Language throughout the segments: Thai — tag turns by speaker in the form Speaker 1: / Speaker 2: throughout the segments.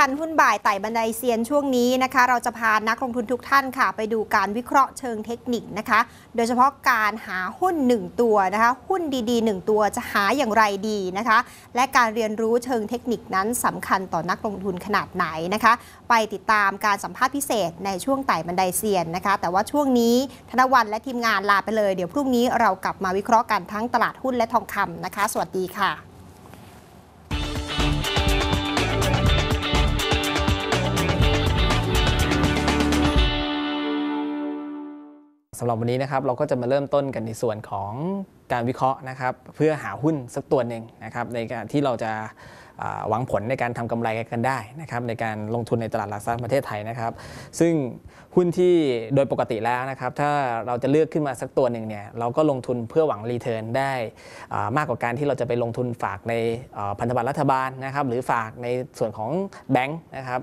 Speaker 1: ทันหุ้นบ่ายไต่บันไดเซียนช่วงนี้นะคะ เราจะพานักลงทุนทุกท่านค่ะ ไปดูการวิเคราะห์เชิงเทคนิคนะคะ โดยเฉพาะการหาหุ้น 1 ตัวนะคะ หุ้นดีๆ 1 ตัวจะหาอย่างไรดีนะคะ และการเรียนรู้เชิงเทคนิคนั้นสำคัญต่อนักลงทุนขนาดไหนนะคะ ไปติดตามการสัมภาษณ์พิเศษในช่วงไต่บันไดเซียนนะคะ แต่ว่าช่วงนี้ธนวันและทีมงานลาไปเลย เดี๋ยวพรุ่งนี้เรากลับมาวิเคราะห์กันทั้งตลาดหุ้นและทองคำนะคะ สวัสดีค่ะ
Speaker 2: สำหรับวันนี้นะครับเราก็จะมาเริ่มต้นกันในส่วนของการวิเคราะห์นะครับ เพื่อหาหุ้นสักตัวหนึ่งนะครับในการที่เราจะ หวังผลในการทำกำไรกันได้นะครับในการลงทุนในตลาดหลักทรัพย์ประเทศไทยนะครับซึ่งหุ้นที่โดยปกติแล้วนะครับถ้าเราจะเลือกขึ้นมาสักตัวหนึ่งเนี่ยเราก็ลงทุนเพื่อหวังรีเทิร์นได้มากกว่าการที่เราจะไปลงทุนฝากในพันธบัตรรัฐบาลนะครับหรือฝากในส่วนของแบงค์นะครับ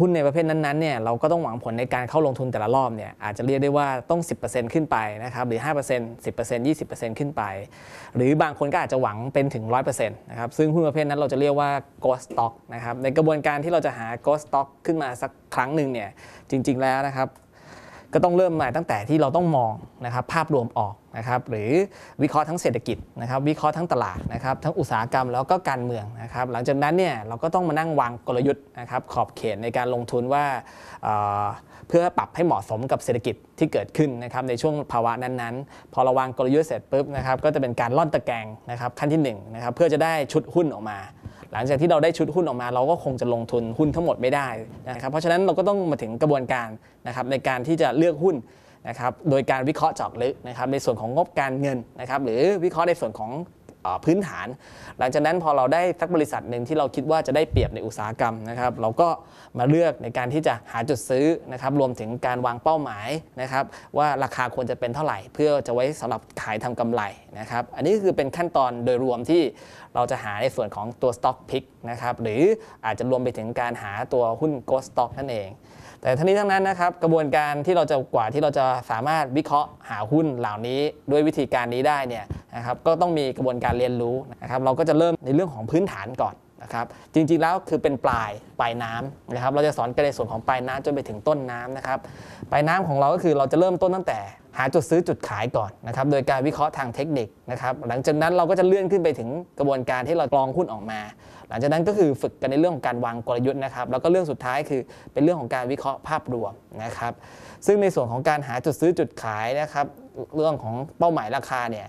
Speaker 2: หุ้นในประเภทนั้นๆเนี่ยเราก็ต้องหวังผลในการเข้าลงทุนแต่ละรอบเนี่ยอาจจะเรียกได้ว่าต้อง 10%ขึ้นไปนะครับหรือ 5% 10% 20%ขึ้นไป หรือบางคนก็อาจจะหวังเป็นถึง 100%นะครับซึ่งหุ้นประเภทนั้นเราจะเรียกว่า ghost stock นะครับในกระบวนการที่เราจะหา ghost stock ขึ้นมาสักครั้งหนึ่งเนี่ยจริง ๆแล้วนะครับ ก็ต้องเริ่มมาตั้งแต่ที่เราต้องมองนะครับภาพรวมออกนะครับหรือวิเคราะห์ทั้งเศรษฐกิจนะครับวิเคราะห์ทั้งตลาดนะครับทั้งอุตสาหกรรมแล้วก็การเมืองนะครับหลังจากนั้นเนี่ยเราก็ต้องมานั่งวางกลยุทธ์นะครับขอบเขตในการลงทุนว่าเเพื่อปรับให้เหมาะสมกับเศรษฐกิจที่เกิดขึ้นนะครับในช่วงภาวะนั้นๆ พอเราวางกลยุทธ์เสร็จปุ๊บนะครับก็จะเป็นการล่อนตะแกรงนะครับขั้นที่หนึ่งนะครับเพื่อจะได้ชุดหุ้นออกมา หลังจากที่เราได้ชุดหุ้นออกมา เราก็คงจะลงทุนหุ้นทั้งหมดไม่ได้นะครับเพราะฉะนั้นเราก็ต้องมาถึงกระบวนการนะครับในการที่จะเลือกหุ้นนะครับโดยการวิเคราะห์เจาะลึกนะครับในส่วนของงบการเงินนะครับหรือวิเคราะห์ในส่วนของ พื้นฐาน หลังจากนั้นพอเราได้สักบริษัทหนึ่งที่เราคิดว่าจะได้เปรียบในอุตสาหกรรมนะครับเราก็มาเลือกในการที่จะหาจุดซื้อนะครับรวมถึงการวางเป้าหมายนะครับว่าราคาควรจะเป็นเท่าไหร่ เพื่อจะไว้สำหรับขายทำกำไรนะครับอันนี้คือเป็นขั้นตอนโดยรวมที่เราจะหาในส่วนของตัว stock pick นะครับหรืออาจจะรวมไปถึงการหาตัวหุ้น ghost stock นั่นเอง แต่ทั้งนี้ทั้งนั้นนะครับกระบวนการที่เราจะกว่าที่เราจะสามารถวิเคราะห์หาหุ้นเหล่านี้ด้วยวิธีการนี้ได้เนี่ยนะครับก็ต้องมีกระบวนการเรียนรู้นะครับเราก็จะเริ่มในเรื่องของพื้นฐานก่อนนะครับจริงๆแล้วคือเป็นปลายปลายน้ำนะครับเราจะสอนกันในส่วนของปลายน้ำจนไปถึงต้นน้ำนะครับปลายน้ำของเราก็คือเราจะเริ่มต้นตั้งแต่หาจุดซื้อจุดขายก่อนนะครับโดยการวิเคราะห์ทางเทคนิคนะครับหลังจากนั้นเราก็จะเลื่อนขึ้นไปถึงกระบวนการที่เรากรองหุ้นออกมา ลังจากนั้นก็คือฝึกกันในเรื่องของการวางกลยุทธ์นะครับ แล้วก็เรื่องสุดท้ายคือเป็นเรื่องของการวิเคราะห์ภาพรวมนะครับ ซึ่งในส่วนของการหาจุดซื้อจุดขายนะครับ เรื่องของเป้าหมายราคาเนี่ย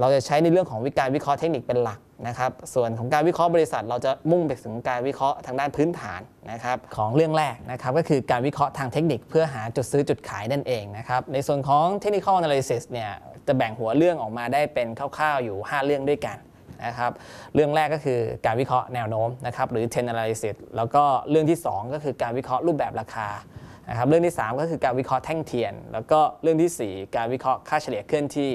Speaker 2: เราจะใช้ในเรื่องของวิการวิเคราะห์เทคนิคเป็นหลักนะครับ ส่วนของการวิเคราะห์บริษัท เราจะมุ่งไปถึงการวิเคราะห์ทางด้านพื้นฐานนะครับ ของเรื่องแรกนะครับก็คือการวิเคราะห์ทางเทคนิคเพื่อหาจุดซื้อจุดขายนั่นเองนะครับ ในส่วนของ technical analysis เนี่ยจะแบ่งหัวเรื่องออกมาได้เป็นคร่าวๆอยู่ 5 เรื่องด้วยกัน นะครับเรื่องแรกก็คือการวิเคราะห์แนวโน้มนะครับหรือ trend analysis แล้วก็เรื่องที่ 2 ก็คือการวิเคราะห์รูปแบบราคานะครับเรื่องที่ 3 ก็คือการวิเคราะห์แท่งเทียน แล้วก็เรื่องทีสี่ 4 การวิเคราะห์ค่าเฉลี่ยเคลื่อนที่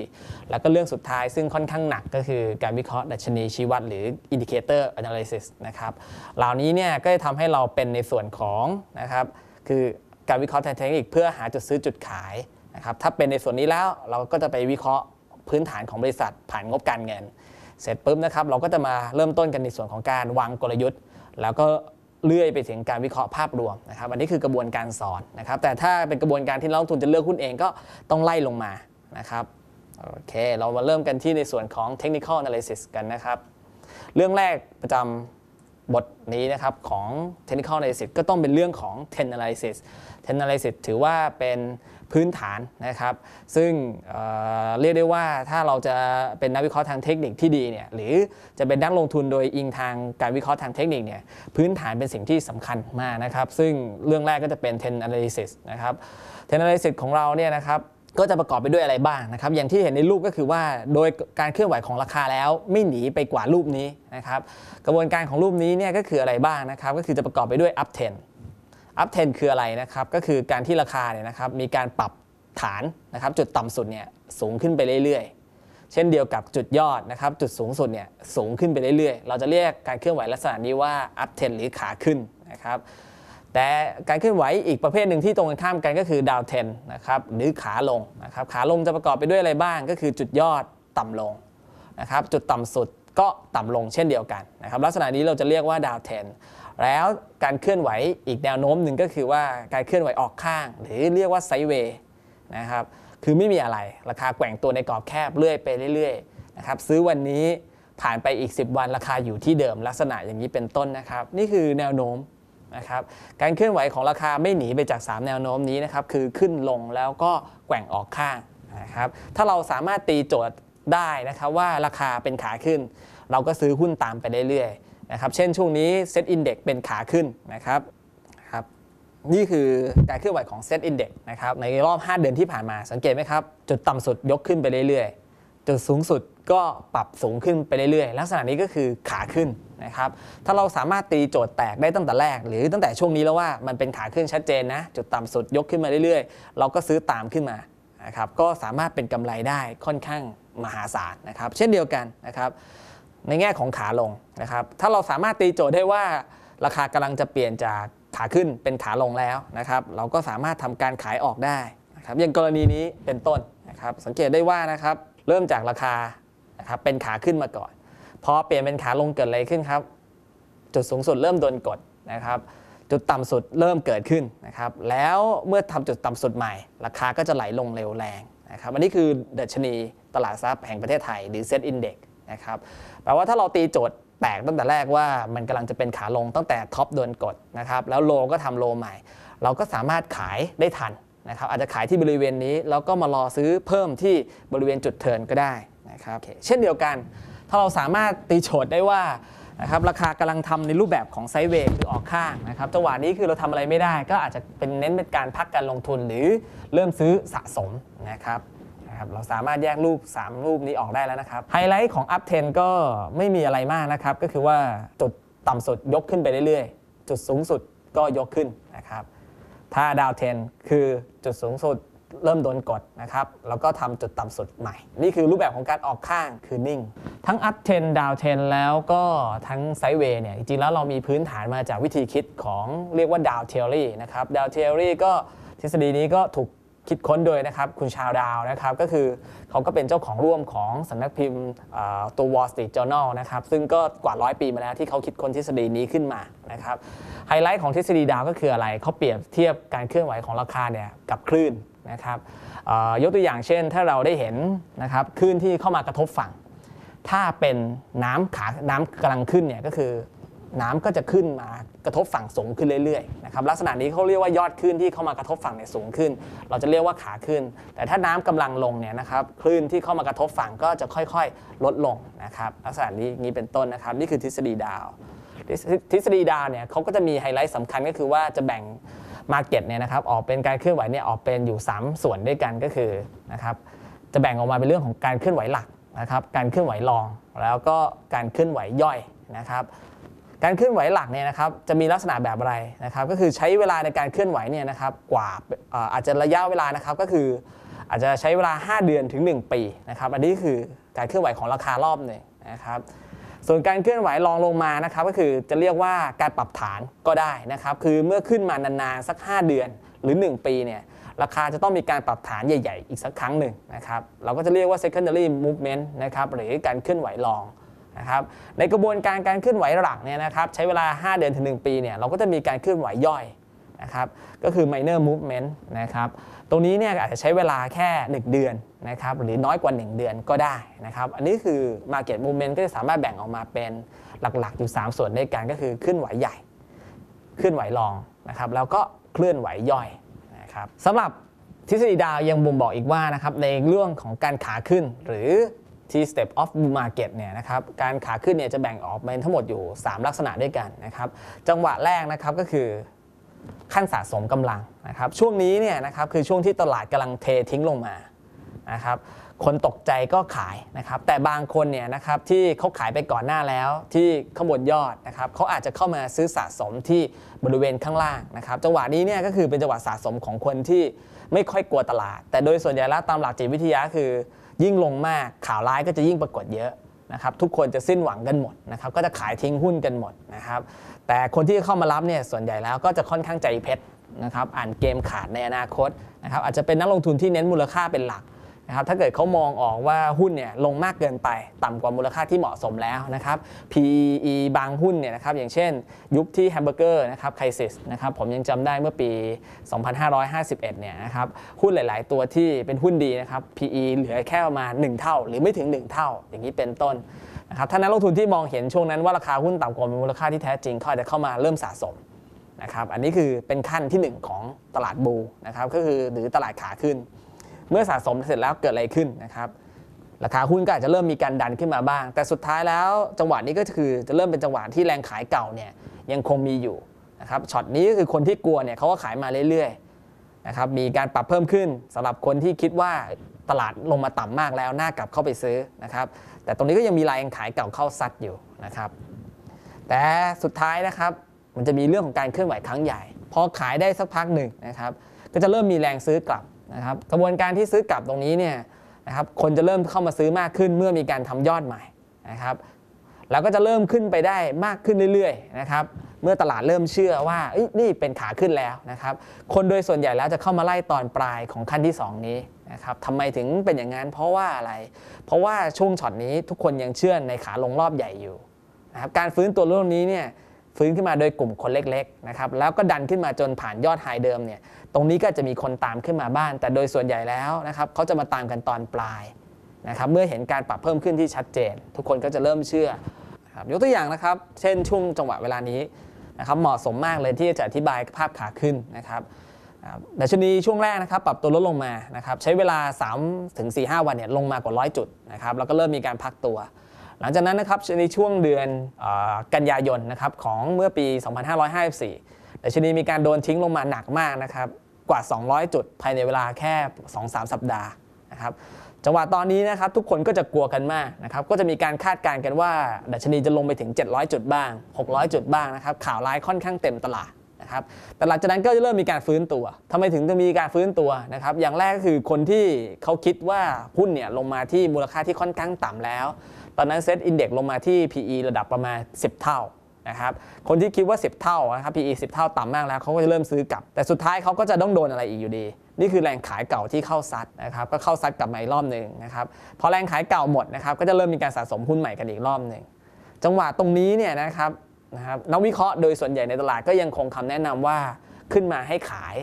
Speaker 2: แล้วก็เรื่องสุดท้ายซึ่งค่อนข้างหนักก็คือการวิเคราะห์ดัชนีชี้วัดหรือ indicator analysis นะครับเหล่านี้เนี่ยก็จะทำให้เราเป็นในส่วนของนะครับคือการวิเคราะห์ทางเทคนิคเพื่อหาจุดซื้อจุดขายนะครับถ้าเป็นในส่วนนี้แล้วเราก็จะไปวิเคราะห์พื้นฐานของบริษัทผ่านงบการเงิน เสร็จปุ๊บนะครับเราก็จะมาเริ่มต้นกันในส่วนของการวางกลยุทธ์ แล้วก็เลื่อยไปถึงการวิเคราะห์ภาพรวมนะครับอันนี้คือกระบวนการสอนนะครับแต่ถ้าเป็นกระบวนการที่นักลงทุนจะเลือกหุ้นเองก็ต้องไล่ลงมานะครับโอเค เรามาเริ่มกันที่ในส่วนของ technical analysis กันนะครับ เรื่องแรกประจำ บทนี้นะครับของ technical analysis ก็ต้องเป็นเรื่องของ trend analysis trend analysis ถือว่าเป็นพื้นฐานนะครับ ซึ่งเเรียกได้ว่าถ้าเราจะเป็นนักวิเคราะห์ทางเทคนิคที่ดีเนี่ยหรือจะเป็นนักลงทุนโดยอิงทางการวิเคราะห์ทางเทคนิคเนี่ยพื้นฐานเป็นสิ่งที่สำคัญมากนะครับ ซึ่งเรื่องแรกก็จะเป็น trend analysis นะครับ trend analysis ของเราเนี่ยนะครับ ก็จะประกอบไปด้วยอะไรบ้างนะครับ อย่างที่เห็นในรูปก็คือว่าโดยการเคลื่อนไหวของราคาแล้วไม่หนีไปกว่ารูปนี้นะครับ กระบวนการของรูปนี้เนี่ยก็คืออะไรบ้างนะครับ ก็คือจะประกอบไปด้วย up trend up trend คืออะไรนะครับ ก็คือการที่ราคาเนี่ยนะครับมีการปรับฐานนะครับ จุดต่ำสุดเนี่ยสูงขึ้นไปเรื่อยๆ เช่นเดียวกับจุดยอดนะครับ จุดสูงสุดเนี่ยสูงขึ้นไปเรื่อยๆ เราจะเรียกการเคลื่อนไหวลักษณะนี้ว่า up trend หรือขาขึ้นนะครับ แต่การเคลื่อนไหวอีกประเภทหนึ่งที่ตรงกันข้ามกันก็คือดาวเทนนะครับหรือขาลงนะครับขาลงจะประกอบไปด้วยอะไรบ้าง ก็คือจุดยอดต่ำลงนะครับจุดต่ำสุดก็ต่ำลงเช่นเดียวกันนะครับลักษณะนี้เราจะเรียกว่าดาวเทนแล้วการเคลื่อนไหวอีกแนวโน้มหนึ่งก็คือว่าการเคลื่อนไหวออกข้าง หรือเรียกว่าไซเวย์นะครับคือไม่มีอะไรราคาแกว่งตัวในกรอบแคบเรื่อยไปเรื่อยๆนะครับซื้อวันนี้ผ่านไปอีก 10 วันราคาอยู่ที่เดิมลักษณะอย่างนี้เป็นต้นนะครับ นี่คือแนวโน้ม นะครับการเคลื่อนไหวของราคาไม่หนีไปจาก 3 แนวโน้มนี้นะครับคือขึ้นลงแล้วก็แกว่งออกข้างนะครับถ้าเราสามารถตีโจทย์ได้นะครับว่าราคาเป็นขาขึ้น เราก็ซื้อหุ้นตามไปเรื่อยๆนะครับเช่นช่วงนี้เซ็ตอินเด็กเป็นขาขึ้นนะครับครับนี่คือการเคลื่อนไหวของเซ็ตอินเด็กนะครับในรอบ 5 เดือนที่ผ่านมาสังเกตไหมครับ จุดต่ำสุดยกขึ้นไปเรื่อยๆ จุดสูงสุดก็ปรับสูงขึ้นไปเรื่อยๆ ลักษณะนี้ก็คือขาขึ้นนะครับถ้าเราสามารถตีโจทย์แตกได้ตั้งแต่แรก หรือตั้งแต่ช่วงนี้แล้วว่ามันเป็นขาขึ้นชัดเจนนะจุดต่ำสุดยกขึ้นมาเรื่อยๆ เราก็ซื้อตามขึ้นมานะครับก็สามารถเป็นกำไรได้ค่อนข้างมหาศาลนะครับเช่นเดียวกันนะครับในแง่ของขาลงนะครับถ้าเราสามารถตีโจทย์ได้ว่าราคากำลังจะเปลี่ยนจากขาขึ้นเป็นขาลงแล้วนะครับเราก็สามารถทำการขายออกได้นะครับอย่างกรณีนี้เป็นต้นนะครับสังเกตได้ว่านะครับ เริ่มจากราคานะครับเป็นขาขึ้นมาก่อน พอเปลี่ยนเป็นขาลงเกิดอะไรขึ้นครับ จุดสูงสุดเริ่มโดนกดนะครับจุดต่ำสุดเริ่มเกิดขึ้นนะครับแล้วเมื่อทำจุดต่ำสุดใหม่ ราคาก็จะไหลลงเร็วแรงนะครับอันนี้คือดัชนีตลาดทรัพย์แห่งประเทศไทยหรือเซ็ตอินเด็กนะครับแปลว่าถ้าเราตีโจทย์แตกตั้งแต่แรกว่ามันกำลังจะเป็นขาลงตั้งแต่ท็อปโดนกดนะครับแล้วโลก็ทำโลใหม่ เราก็สามารถขายได้ทัน นะครับอาจจะขายที่บริเวณนี้ แล้วก็มารอซื้อเพิ่มที่บริเวณจุดเทิร์นก็ได้นะครับเช่นเดียวกัน ถ้าเราสามารถตีโจทย์ได้ว่านะครับราคากำลังทำในรูปแบบของไซด์เวย์คือออกข้างนะครับจังหวะนี้คือเราทำอะไรไม่ได้ ก็อาจจะเป็นเน้นเป็นการพักการลงทุนหรือเริ่มซื้อสะสมนะครับนะครับเราสามารถแยกรูป 3 รูปนี้ออกได้แล้วนะครับ ไฮไลท์ของ Up 10 ก็ไม่มีอะไรมากนะครับ ก็คือว่าจุดต่ำสุดยกขึ้นไปเรื่อยๆ จุดสูงสุดก็ยกขึ้นนะครับ ถ้าดาวเทนคือจุดสูงสุดเริ่มโดนกดนะครับ แล้วก็ทำจุดต่ำสุดใหม่ นี่คือรูปแบบของการออกข้างคือนิ่ง ทั้ง up 10 down 10 แล้วก็ทั้งไซด์เวย์เนี่ย จริงๆ แล้วเรามีพื้นฐานมาจากวิธีคิดของเรียกว่า down theory นะครับ down theory ก็ทฤษฎีนี้ก็ถูก คิดค้นโดยนะครับคุณชาวดาวนะครับก็คือเขาก็เป็นเจ้าของร่วมของสำนักพิมพ์ตัว Wall Street Journal นะครับซึ่งก็กว่าร้อยปีมาแล้วที่เขาคิดค้นทฤษฎีนี้ขึ้นมานะครับไฮไลท์ของทฤษฎีดาวก็คืออะไรเขาเปรียบเทียบการเคลื่อนไหวของราคาเนี่ยกับคลื่นนะครับยกตัวอย่างเช่น ถ้าเราได้เห็นนะครับคลื่นที่เข้ามากระทบฝั่ง ถ้าเป็นน้ำขาน้ำกำลังขึ้นเนี่ยก็คือ น้ำก็จะขึ้นมากระทบฝั่งสูงขึ้นเรื่อยๆนะครับลักษณะนี้เขาเรียกว่ายอดคลื่นที่เข้ามากระทบฝั่งเนี่ยสูงขึ้น เราจะเรียกว่าขาขึ้น แต่ถ้าน้ำกำลังลงเนี่ยนะครับคลื่นที่เข้ามากระทบฝั่งก็จะค่อยๆ ลดลงนะครับลักษณะนี้นี้เป็นต้นนะครับนี่คือทฤษฎีดาว ทฤษฎีดาวเนี่ยเขาก็จะมีไฮไลท์สำคัญก็คือว่าจะแบ่งมาเก็ตเนี่ยนะครับออกเป็นการเคลื่อนไหวเนี่ยออกเป็นอยู่ 3 ส่วนด้วยกันก็คือนะครับจะแบ่งออกมาเป็นเรื่องของการเคลื่อนไหวหลักนะครับการเคลื่อนไหวรอง แล้วก็การเคลื่อนไหวย่อยนะครับ การเคลื่อนไหวหลักเนี่ยนะครับจะมีลักษณะแบบอะไรนะครับ ก็คือใช้เวลาในการเคลื่อนไหวเนี่ยนะครับกว่าเอ่ออาจจะระยะเวลานะครับก็คืออาจจะใช้เวลา 5 เดือนถึง 1 ปีนะครับอันนี้คือการเคลื่อนไหวของราคารอบหนึ่งนะครับส่วนการเคลื่อนไหวรองลงมานะครับก็คือจะเรียกว่าการปรับฐานก็ได้นะครับคือเมื่อขึ้นมานานๆสัก 5 เดือนหรือ 1 ปีเนี่ยราคาจะต้องมีการปรับฐานใหญ่ ๆ อีกสักครั้งหนึ่งนะครับเราก็จะเรียกว่า secondary movement นะครับหรือการเคลื่อนไหวรอง นะครับในกระบวนการการเคลื่อนไหวหลักเนี่ยนะครับใช้เวลา 5 เดือนถึง 1 ปีเนี่ยเราก็จะมีการเคลื่อนไหวย่อยนะครับก็คือ minor movement นะครับตรงนี้เนี่ยอาจจะใช้เวลาแค่ 1 เดือนนะครับหรือน้อยกว่า 1 เดือนก็ได้นะครับอันนี้คือ market movement ก็จะสามารถแบ่งออกมาเป็นหลักๆ อยู่ 3 ส่วนด้วยกันก็คือเคลื่อนไหวใหญ่เคลื่อนไหวรองนะครับแล้วก็เคลื่อนไหวย่อยนะครับสำหรับทฤษฎีดาวยังบ่งบอกอีกว่านะครับในเรื่องของการขาขึ้นหรือ T step of bull market เนี่ยนะครับการขาขึ้นเนี่ยจะแบ่งออกเป็นทั้งหมดอยู่ 3 ลักษณะด้วยกันนะครับจังหวะแรกนะครับก็คือขั้นสะสมกำลังนะครับช่วงนี้เนี่ยนะครับคือช่วงที่ตลาดกำลังเททิ้งลงมานะครับคนตกใจก็ขายนะครับแต่บางคนเนี่ยนะครับที่เขาขายไปก่อนหน้าแล้วที่ข้างบนยอดนะครับเขาอาจจะเข้ามาซื้อสะสมที่บริเวณข้างล่างนะครับจังหวะนี้เนี่ยก็คือเป็นจังหวะสะสมของคนที่ไม่ค่อยกลัวตลาด แต่โดยส่วนใหญ่แล้วตามหลักจิตวิทยาคือ ยิ่งลงมากข่าวร้ายก็จะยิ่งปรากฏเยอะนะครับทุกคนจะสิ้นหวังกันหมดนะครับก็จะขายทิ้งหุ้นกันหมดนะครับแต่คนที่เข้ามารับเนี่ยส่วนใหญ่แล้วก็จะค่อนข้างใจเพชรนะครับอ่านเกมขาดในอนาคตนะครับอาจจะเป็นนักลงทุนที่เน้นมูลค่าเป็นหลัก นะครับถ้าเกิดเขามองออกว่าหุ้นเนี่ยลงมากเกินไป ต่ำกว่ามูลค่าที่เหมาะสมแล้วนะครับ PE บางหุ้นเนี่ยนะครับอย่างเช่น ยุคที่แฮมเบอร์เกอร์นะครับไคซิสนะครับผมยังจำได้เมื่อปี 2551เนี่ยนะครับหุ้นหลาย ๆ ตัวที่เป็นหุ้นดีนะครับ PE เหลือแค่ประมาณ 1 เท่า หรือไม่ถึง 1 เท่า อย่างนี้เป็นต้นนะครับถ้านักลงทุนที่มองเห็นช่วงนั้นว่าราคาหุ้นต่ำกว่ามูลค่าที่แท้จริงเขาอาจจะเข้ามาเริ่มสะสมนะครับอันนี้คือเป็นขั้นที่ 1 ของตลาดบูนะครับก็คือหรือตลาดขาขึ้น เมื่อสะสมเสร็จแล้วเกิดอะไรขึ้นนะครับราคาหุ้นก็อาจจะเริ่มมีการดันขึ้นมาบ้าง แต่สุดท้ายแล้วจังหวะนี้ก็คือจะเริ่มเป็นจังหวะที่แรงขายเก่าเนี่ยยังคงมีอยู่นะครับช็อตนี้ก็คือคนที่กลัวเนี่ยเขาก็ขายมาเรื่อยๆนะครับมีการปรับเพิ่มขึ้นสำหรับคนที่คิดว่าตลาดลงมาต่ำมากแล้วน่ากลับเข้าไปซื้อนะครับแต่ตรงนี้ก็ยังมีแรงขายเก่าเข้าซัดอยู่นะครับแต่สุดท้ายนะครับมันจะมีเรื่องของการเคลื่อนไหวครั้งใหญ่ พอขายได้สักพักหนึ่งนะครับก็จะเริ่มมีแรงซื้อกลับ นะครับกระบวนการที่ซื้อกลับตรงนี้เนี่ยนะครับคนจะเริ่มเข้ามาซื้อมากขึ้นเมื่อมีการทำยอดใหม่นะครับแล้วก็จะเริ่มขึ้นไปได้มากขึ้นเรื่อยๆนะครับเมื่อตลาดเริ่มเชื่อว่านี่เป็นขาขึ้นแล้วนะครับคนโดยส่วนใหญ่แล้วจะเข้ามาไล่ตอนปลายของขั้นที่ 2 นี้นะครับทำไมถึงเป็นอย่างนั้นเพราะว่าอะไร เพราะว่าช่วงช็อตนี้ทุกคนยังเชื่อในขาลงรอบใหญ่อยู่นะครับการฟื้นตัวรุ่นนี้เนี่ยฟื้นขึ้นมาโดยกลุ่มคนเล็กๆนะครับแล้วก็ดันขึ้นมาจนผ่านยอดไฮเดิมเนี่ย ตรงนี้ก็จะมีคนตามขึ้นมาบ้างแต่โดยส่วนใหญ่แล้วนะครับเขาจะมาตามกันตอนปลายนะครับเมื่อเห็นการปรับเพิ่มขึ้นที่ชัดเจน ทุกคนก็จะเริ่มเชื่อครับยกตัวอย่างนะครับ เช่นช่วงจังหวะเวลานี้นะครับเหมาะสมมากเลยที่จะอธิบายภาพขาขึ้นนะครับดัชนีช่วงแรกนะครับปรับตัวลดลงมานะครับใช้เวลา3-4-5 วันเนี่ยลงมากว่า 100 จุดนะครับแล้วก็เริ่มมีการพักตัว หลังจากนั้นนะครับในช่วงเดือนอกันยายนนะครับของเมื่อปี 2554 ดัชนีมีการโดนทิ้งลงมาหนักมากนะครับกว่า 200 จุดภายในเวลาแค่ 2-3 สัปดาห์นะครับจังหวะตอนนี้นะครับทุกคนก็จะกลัวกันมากนะครับก็จะมีการคาดการณ์กันว่า ดัชนีจะลงไปถึง 700 จุดบ้าง 600 จุดบ้างนะครับข่าวร้ายค่อนข้างเต็มตลาดนะครับแต่หลังจากนั้นก็จะเริ่มมีการฟื้นตัวทำไมถึงจะมีการฟื้นตัวนะครับอย่างแรกก็คือคนที่เขาคิดว่าหุ้นเนี่ยลงมาที่มูลค่าที่ค่อนข้างต่ำแล้ว ตอนนั้นเซตอินเด็กลงมาที่ PE ระดับประมาณ 10 เท่า นะครับ คนที่คิดว่า 10 เท่านะครับ PE 10 เท่าต่ำมากแล้วเขาก็จะเริ่มซื้อกลับ แต่สุดท้ายเขาก็จะต้องโดนอะไรอีกอยู่ดี นี่คือแรงขายเก่าที่เข้าซัดนะครับ ก็เข้าซัดกลับมาอีกรอบหนึ่งนะครับ พอแรงขายเก่าหมดนะครับ ก็จะเริ่มมีการสะสมหุ้นใหม่กันอีกรอบหนึ่ง จังหวะตรงนี้เนี่ยนะครับนะครับนักวิเคราะห์โดยส่วนใหญ่ในตลาดก็ยังคงคำแนะนำว่าขึ้นมาให้ขาย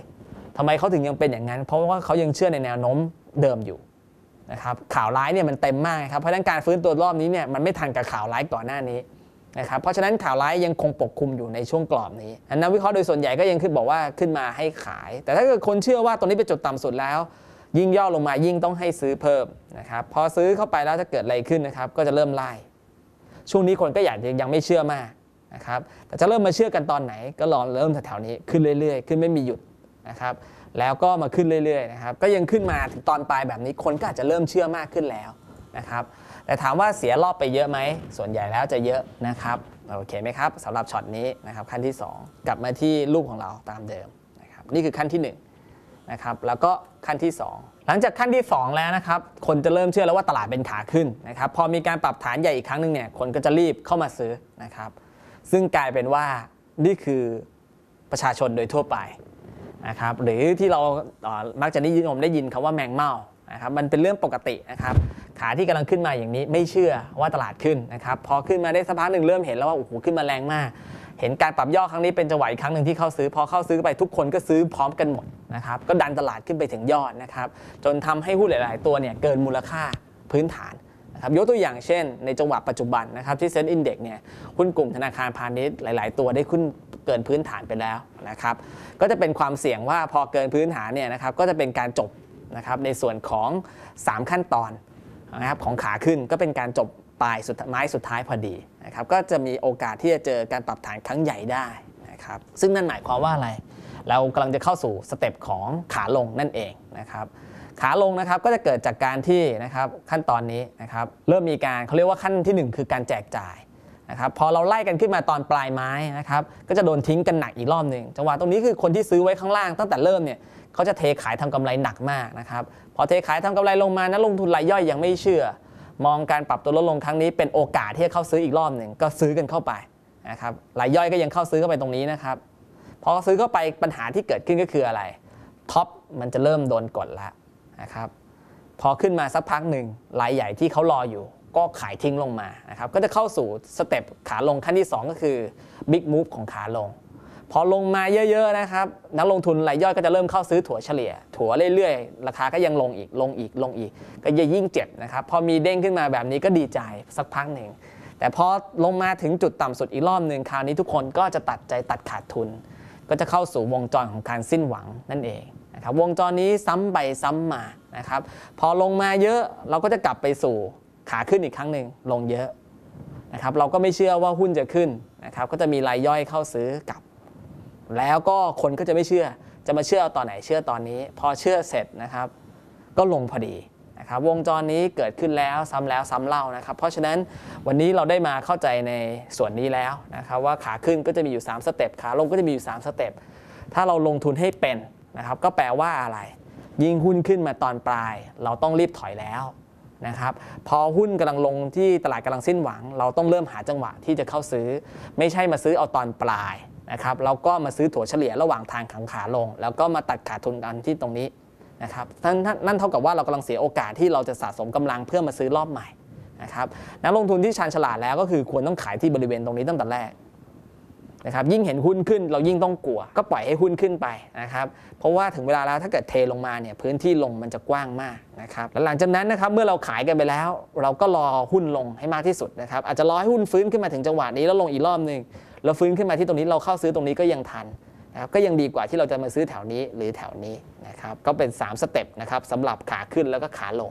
Speaker 2: ทำไมเขาถึงยังเป็นอย่างนั้น เพราะว่าเขายังเชื่อในแนวโน้มเดิมอยู่นะครับข่าวร้ายเนี่ยมันเต็มมากครับเพราะฉะนั้นการฟื้นตัวรอบนี้เนี่ยมันไม่ทันกับข่าวร้ายก่อนหน้านี้ นะครับเพราะฉะนั้นข่าวร้ายยังคงปกคลุมอยู่ในช่วงกรอบนี้นักวิเคราะห์โดยส่วนใหญ่ก็ยังขึ้นบอกว่าขึ้นมาให้ขาย แต่ถ้าเกิดคนเชื่อว่าตรงนี้เป็นจุดต่ำสุดแล้ว ยิ่งย่อลงมายิ่งต้องให้ซื้อเพิ่มนะครับพอซื้อเข้าไปแล้วจะเกิดอะไรขึ้นนะครับก็จะเริ่มไล่ช่วงนี้คนก็อยากยังไม่เชื่อมากนะครับแต่จะเริ่มมาเชื่อกันตอนไหน ก็รอเริ่มแถวๆนี้ขึ้นเรื่อยๆ ขึ้นไม่มีหยุดนะครับแล้วก็มาขึ้นเรื่อยๆนะครับก็ยังขึ้นมาถึงตอนปลายแบบนี้คนก็อาจจะเริ่มเชื่อมากขึ้นแล้ว นะครับแต่ถามว่าเสียรอบไปเยอะไหม ส่วนใหญ่แล้วจะเยอะนะครับโอเคไหมครับสำหรับช็อตนี้นะครับขั้นที่ 2 กลับมาที่รูปของเราตามเดิมนะครับนี่คือขั้นที่1นะครับแล้วก็ขั้นที่ 2 หลังจากขั้นที่ 2 แล้วนะครับคนจะเริ่มเชื่อแล้วว่าตลาดเป็นขาขึ้นนะครับพอมีการปรับฐานใหญ่อีกครั้งหนึ่งเนี่ยคนก็จะรีบเข้ามาซื้อนะครับซึ่งกลายเป็นว่านี่คือประชาชนโดยทั่วไปนะครับหรือที่เราต่อมักจะนิยมได้ยินคำว่าแมงเม่านะครับมันเป็นเรื่องปกตินะครับ ขาที่กำลังขึ้นมาอย่างนี้ไม่เชื่อว่าตลาดขึ้นนะครับพอขึ้นมาได้สักพักหนึ่งเริ่มเห็นแล้วว่าโอ้โหขึ้นมาแรงมาก เห็นการปรับย่อครั้งนี้เป็นจังหวะอีกครั้งหนึ่งที่เข้าซื้อ พอเข้าซื้อไปทุกคนก็ซื้อพร้อมกันหมดนะครับก็ดันตลาดขึ้นไปถึงยอดนะครับจนทำให้หุ้นหลาย ๆ ตัวเนี่ยเกินมูลค่าพื้นฐานนะครับยกตัวอย่างเช่น ในจังหวะปัจจุบันนะครับที่เซ็นอินเด็กเนี่ยหุ้นกลุ่มธนาคารพาณิชย์หลาย ๆ ตัวได้ขึ้นเกินพื้นฐานไปแล้วนะครับก็จะเป็นความเสี่ยงว่าพอเกินพื้นฐานเนี่ยนะครับก็จะเป็นการจบนะครับในส่วนของ 3 ขั้นตอน นะครับของขาขึ้นก็เป็นการจบปลายสุดไม้สุดท้ายพอดีนะครับก็จะมีโอกาสที่จะเจอการปรับฐานครั้งใหญ่ได้นะครับซึ่งนั่นหมายความว่าอะไร เรากำลังจะเข้าสู่สเต็ปของขาลงนั่นเองนะครับขาลงนะครับก็จะเกิดจากการที่นะครับขั้นตอนนี้นะครับเริ่มมีการเขาเรียกว่าขั้นทีหนึ่1 คือการแจกจ่ายนะครับพอเราไล่กันขึ้นมาตอนปลายไม้นะครับก็จะโดนทิ้งกันหนักอีกรอบหนึ่งจังหวะตรงนี้คือคนที่ซื้อไว้ข้างล่างตั้งแต่เริ่มเนี่ย เขาจะเทขายทำกำไรหนักมากนะครับพอเทขายทำกำไรลงมานักลงทุนรายย่อยยังไม่เชื่อ มองการปรับตัวลดลงครั้งนี้เป็นโอกาสที่จะเข้าซื้ออีกรอบหนึ่งก็ซื้อกันเข้าไปนะครับรายย่อยก็ยังเข้าซื้อเข้าไปตรงนี้นะครับพอซื้อเข้าไปปัญหาที่เกิดขึ้นก็คืออะไรท็อปมันจะเริ่มโดนกดแล้วนะครับพอขึ้นมาสักพักหนึ่งรายใหญ่ที่เขารออยู่ ก็ขายทิ้งลงมานะครับก็จะเข้าสู่สเต็ปขาลงขั้นที่ 2 ก็คือบิ๊กมูฟของขาลง พอลงมาเยอะๆนะครับนักลงทุนรายย่อยก็จะเริ่มเข้าซื้อถั่วเฉลี่ย ถั่วเรื่อยๆ ราคาก็ยังลงอีกลงอีกลงอีก ก็ยิ่งเจ็บนะครับพอมีเด้งขึ้นมาแบบนี้ก็ดีใจสักพักหนึ่งแต่พอลงมาถึงจุดต่ำสุดอีกรอบหนึ่งคราวนี้ทุกคนก็จะตัดใจตัดขาดทุน ก็จะเข้าสู่วงจรของการสิ้นหวังนั่นเองนะครับวงจรนี้ซ้ำไปซ้ำมานะครับพอลงมาเยอะเราก็จะกลับไปสู่ขาขึ้นอีกครั้งหนึ่งลงเยอะนะครับเราก็ไม่เชื่อว่าหุ้นจะขึ้นนะครับก็จะมีรายย่อยเข้าซื้อกลับ แล้วก็คนก็จะไม่เชื่อ จะมาเชื่อตอนไหนเชื่อตอนนี้ พอเชื่อเสร็จนะครับ ก็ลงพอดีนะครับวงจรนี้เกิดขึ้นแล้วซ้ำแล้วซ้ำเล่านะครับ เพราะฉะนั้นวันนี้เราได้มาเข้าใจในส่วนนี้แล้วนะครับว่าขาขึ้นก็จะมีอยู่ 3 สเต็ปขาลงก็จะมีอยู่ 3 สเต็ปถ้าเราลงทุนให้เป็นนะครับ ก็แปลว่าอะไร ยิ่งหุ้นขึ้นมาตอนปลาย เราต้องรีบถอยแล้วนะครับพอหุ้นกำลังลงที่ตลาดกำลังสิ้นหวัง เราต้องเริ่มหาจังหวะที่จะเข้าซื้อ ไม่ใช่มาซื้อเอาตอนปลาย นะครับเราก็มาซื้อถั่วเฉลี่ยระหว่างทางขังขาลง แล้วก็มาตัดขาดทุนกันที่ตรงนี้นะครับนั่นนั่นเท่ากับว่าเรากำลังเสียโอกาสที่เราจะสะสมกำลังเพื่อมาซื้อรอบใหม่นะครับนักลงทุนที่ชาญฉลาดแล้วก็คือควรต้องขายที่บริเวณตรงนี้ตั้งแต่แรกนะครับยิ่งเห็นหุ้นขึ้นเรายิ่งต้องกลัว ก็ปล่อยให้หุ้นขึ้นไปนะครับเพราะว่าถึงเวลาแล้วถ้าเกิดเทลงมาเนี่ยพื้นที่ลงมันจะกว้างมากนะครับแล้วหลังจากนั้นนะครับเมื่อเราขายกันไปแล้ว เราก็รอหุ้นลงให้มากที่สุดนะครับอาจจะรอให้หุ้นฟื้นขึ้นมาถึงจังหวะนี้แล้วลงอีกรอบหนึ่ง เราฟื้นขึ้นมาที่ตรงนี้เราเข้าซื้อตรงนี้ก็ยังทันนะครับก็ยังดีกว่าที่เราจะมาซื้อแถวนี้หรือแถวนี้นะครับก็เป็น 3 สเต็ปนะครับสำหรับขาขึ้นแล้วก็ขาลง